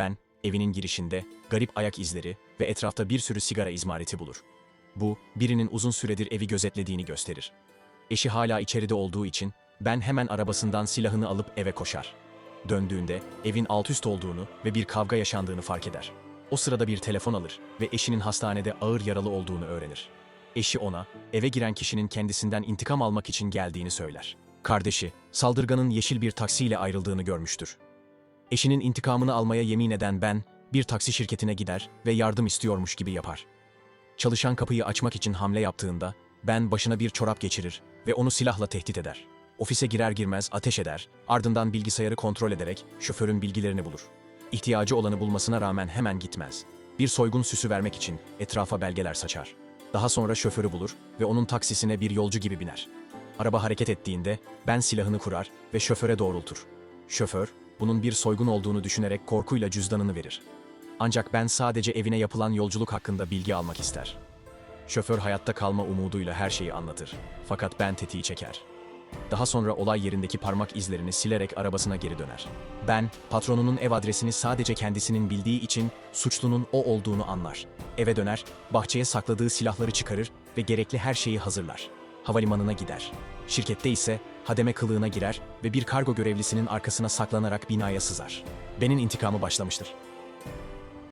Ben, evinin girişinde garip ayak izleri ve etrafta bir sürü sigara izmariti bulur. Bu, birinin uzun süredir evi gözetlediğini gösterir. Eşi hala içeride olduğu için ben hemen arabasından silahını alıp eve koşar. Döndüğünde evin alt üst olduğunu ve bir kavga yaşandığını fark eder. O sırada bir telefon alır ve eşinin hastanede ağır yaralı olduğunu öğrenir. Eşi ona eve giren kişinin kendisinden intikam almak için geldiğini söyler. Kardeşi, saldırganın yeşil bir taksiyle ayrıldığını görmüştür. Eşinin intikamını almaya yemin eden ben, bir taksi şirketine gider ve yardım istiyormuş gibi yapar. Çalışan kapıyı açmak için hamle yaptığında, ben başına bir çorap geçirir ve onu silahla tehdit eder. Ofise girer girmez ateş eder, ardından bilgisayarı kontrol ederek şoförün bilgilerini bulur. İhtiyacı olanı bulmasına rağmen hemen gitmez. Bir soygun süsü vermek için etrafa belgeler saçar. Daha sonra şoförü bulur ve onun taksisine bir yolcu gibi biner. Araba hareket ettiğinde ben silahını kurar ve şoföre doğrultur. Şoför, bunun bir soygun olduğunu düşünerek korkuyla cüzdanını verir. Ancak ben sadece evine yapılan yolculuk hakkında bilgi almak ister. Şoför hayatta kalma umuduyla her şeyi anlatır. Fakat ben tetiği çeker. Daha sonra olay yerindeki parmak izlerini silerek arabasına geri döner. Ben, patronunun ev adresini sadece kendisinin bildiği için suçlunun o olduğunu anlar. Eve döner, bahçeye sakladığı silahları çıkarır ve gerekli her şeyi hazırlar. Havalimanına gider. Şirkette ise hademe kılığına girer ve bir kargo görevlisinin arkasına saklanarak binaya sızar. Ben'in intikamı başlamıştır.